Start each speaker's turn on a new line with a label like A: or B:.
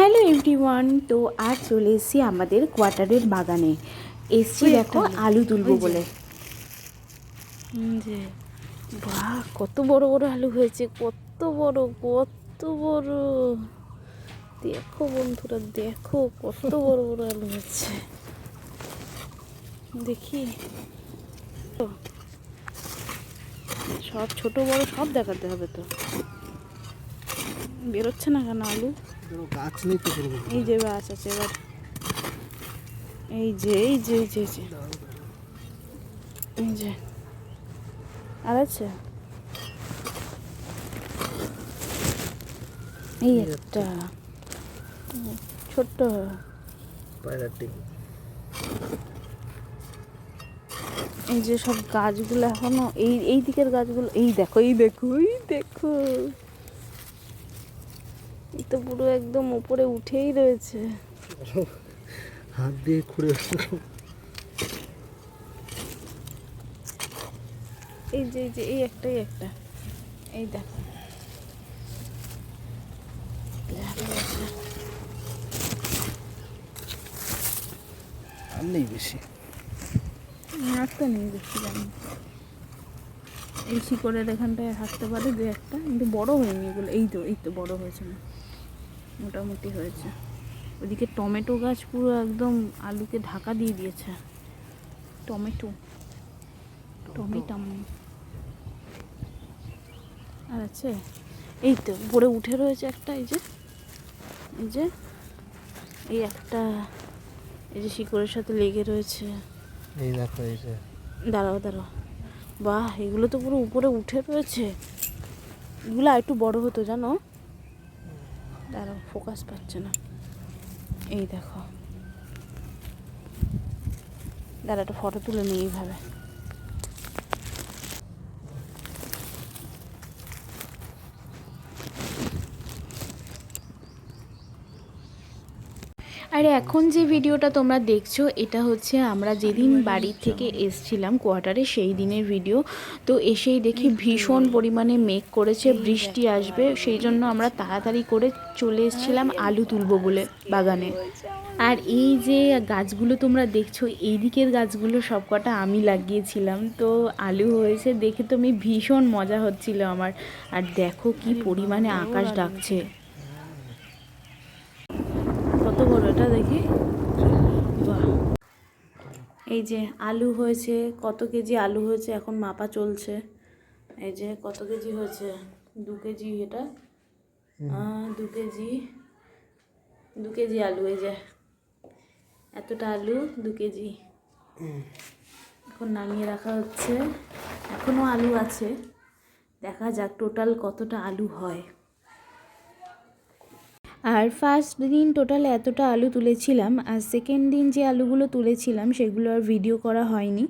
A: Hello everyone তো আজ চলে এসেছি আমাদের কোয়ার্টারের বাগানে। এসছি দেখো আলু তুলবো বলে।
B: বাহ কত বড় বড় আলু হয়েছে কত বড় কত বড়। দেখো বন্ধুরা দেখো কত বড় বড় আলু হচ্ছে দেখি। সব ছোট বড় সব দেখাতে হবে তো। বেরোচ্ছে না কেন আলু?
C: গাছ নেই তো
B: এই যে গাছ আছে এবার। এই যে এই যে এই যে এই যে। আর আছে? এই একটা। ছোট্ট। এই যে সব গাছগুলো এখনও এই এই দিকের গাছগুলো এই দেখো এই দেখো এই দেখো। তো পুরো একদম উপরে উঠেই রয়েছে।
C: হাত দিয়ে খুঁড়ে
B: এই যে এই যে এই একটাই একটা। এই দেখো।
C: আর নেই বেশি।
B: একটা নেই বেশি জানি। এই শিকড়ের এখানটায় হাঁটতে পারে দু একটা কিন্তু বড় হয়নি এগুলো। এই তো এই তো বড় হয়েছে না। মোটামুটি হয়েছে। ওদিকে টমেটো গাছ পুরো একদম আলুকে ঢাকা দিয়ে দিয়েছে। টমেটো। টমেটাম আর আছে? এই তো উপরে উঠে রয়েছে একটা এই যে। এই যে এই একটা এই যে শিকড়ের সাথে লেগে রয়েছে।
C: এই দেখো এই যে।
B: দাঁড়াও দাঁড়াও। বাহ এগুলো তো পুরো উপরে উঠে রয়েছে। এগুলো একটু বড় হতো জানো? দাঁড়াও ফোকাস পাচ্ছে না। এই দেখো। দাঁড়া একটা ফটো তুলে নিই এইভাবে।
A: আর এখন যে ভিডিওটা তোমরা দেখছ, এটা হচ্ছে আমরা যেদিন বাড়ি থেকে এসছিলাম কোয়ার্টারে, সেই দিনের ভিডিও। তো এসেই দেখি ভীষণ পরিমাণে মেঘ করেছে, বৃষ্টি আসবে, সেই জন্য আমরা তাড়াতাড়ি করে চলে এসেছিলাম আলু তুলবো বলে বাগানে। আর এই যে গাছগুলো তোমরা দেখছ, এই দিকের গাছগুলো সবকটা আমি লাগিয়েছিলাম। তো আলু হয়েছে, দেখে তো আমি ভীষণ মজা হচ্ছিল আমার। আর দেখো কি পরিমাণে আকাশ ডাকছে।
B: এটা দেখি। বাহ।
A: এই যে আলু হয়েছে কত কেজি আলু হয়েছে এখন মাপা চলছে। এই যে কত কেজি হয়েছে? দু কেজি এটা। দু কেজি। দু কেজি আলু এই যে। এতটা আলু দু কেজি। এখন নামিয়ে রাখা হচ্ছে। এখনও আলু আছে। দেখা যাক টোটাল কতটা আলু হয়। আর ফার্স্ট দিন টোটাল এতটা আলু তুলেছিলাম, আর সেকেন্ড দিন যে আলুগুলো তুলেছিলাম, সেগুলো আর ভিডিও করা হয়নি।